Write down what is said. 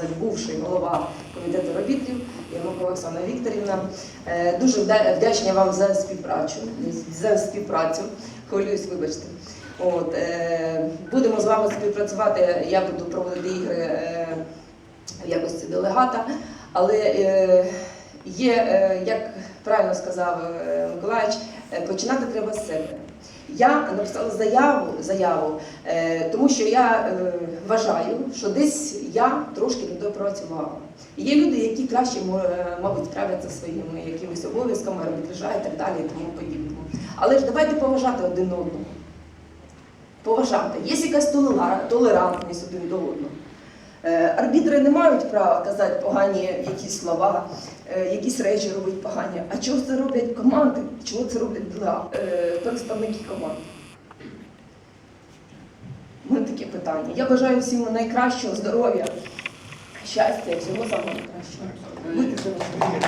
сказати, бувший голова комітету робітрів Ярмакова Оксана Вікторівна. Е, Дуже вдячна вам за співпрацю. За співпрацю. Хвилююсь, вибачте. От, е, будемо з вами співпрацювати. Я буду проводити ігри е, в якості делегата, але є, е, як правильно сказав е, Миколаївич, е, починати треба з себе. Я написала заяву, заяву тому що я вважаю, що десь я трошки не допрацювала. Є люди, які краще, мабуть, справляться своїми якимись обов'язками, арбітража і так далі, і тому подібному. Але ж давайте поважати один одного. Поважати. Є якась толерантність один до одного. Е, Арбітри не мають права казати погані якісь слова, е, якісь речі робити погані. А чого це роблять команди? Чого це роблять для е, представники команд? Мене таке питання. Я бажаю всім найкращого здоров'я, щастя, всього самого найкращого. Будьте здорові.